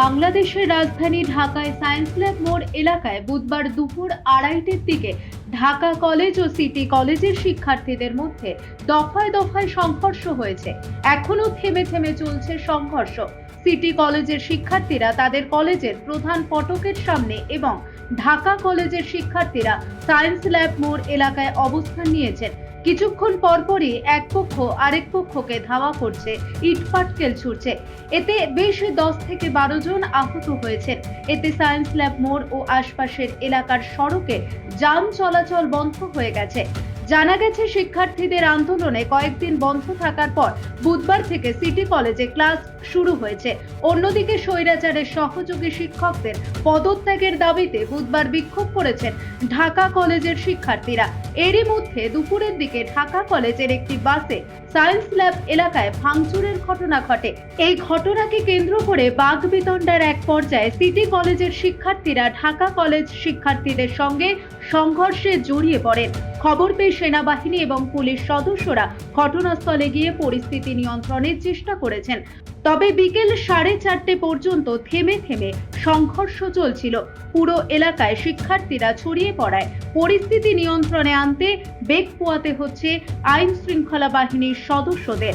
বাংলাদেশের রাজধানী ঢাকায় সায়েন্স ল্যাব মোড় এলাকায় বুধবার দুপুর আড়াইটের দিকে ঢাকা কলেজ ও সিটি কলেজের শিক্ষার্থীদের মধ্যে দফায় দফায় সংঘর্ষ হয়েছে। এখনও থেমে থেমে চলছে সংঘর্ষ। সিটি কলেজের শিক্ষার্থীরা তাদের কলেজের প্রধান ফটকের সামনে এবং ঢাকা কলেজের শিক্ষার্থীরা সায়েন্স ল্যাব মোড় এলাকায় অবস্থান নিয়েছেন। কিছুক্ষণ পরপরই এক পক্ষ আরেক পক্ষকে ধাওয়া করছে ইটপাটকেল ছুটছে এতে বেশ দশ থেকে বারো জন আহত হয়েছে এতে সায়েন্স ল্যাব মোড় ও আশপাশের এলাকার সড়কে যান চলাচল বন্ধ হয়ে গেছে। জানা গেছে, শিক্ষার্থীদের আন্দোলনে কয়েকদিন বন্ধ থাকার পর বুধবার থেকে সিটি কলেজে ক্লাস শুরু হয়েছে। অন্যদিকে স্বৈরাচারের সহযোগী শিক্ষকদের পদত্যাগের দাবিতে বুধবার বিক্ষোভ করেছেন ঢাকা কলেজের শিক্ষার্থীরা। এরই মধ্যে দুপুরের দিকে ঢাকা কলেজের একটি বাসে সায়েন্স ল্যাব এলাকায় ভাঙচুরের ঘটনা ঘটে। এই ঘটনাকে কেন্দ্র করে বাগবিতণ্ডার এক পর্যায়ে সিটি কলেজের শিক্ষার্থীরা ঢাকা কলেজ শিক্ষার্থীদের সঙ্গে সংঘর্ষে জড়িয়ে পড়েন। খবর পেয়ে সেনাবাহিনী এবং পুলিশ সদস্যরা ঘটনাস্থলে গিয়ে পরিস্থিতি নিয়ন্ত্রণের চেষ্টা করেছেন। তবে বিকেল সাড়ে চারটে পর্যন্ত থেমে থেমে সংঘর্ষ চলছিল। পুরো এলাকায় শিক্ষার্থীরা ছড়িয়ে পড়ায়। পরিস্থিতি নিয়ন্ত্রণে আনতে বেগ পোয়াতে হচ্ছে আইন শৃঙ্খলা বাহিনীর সদস্যদের।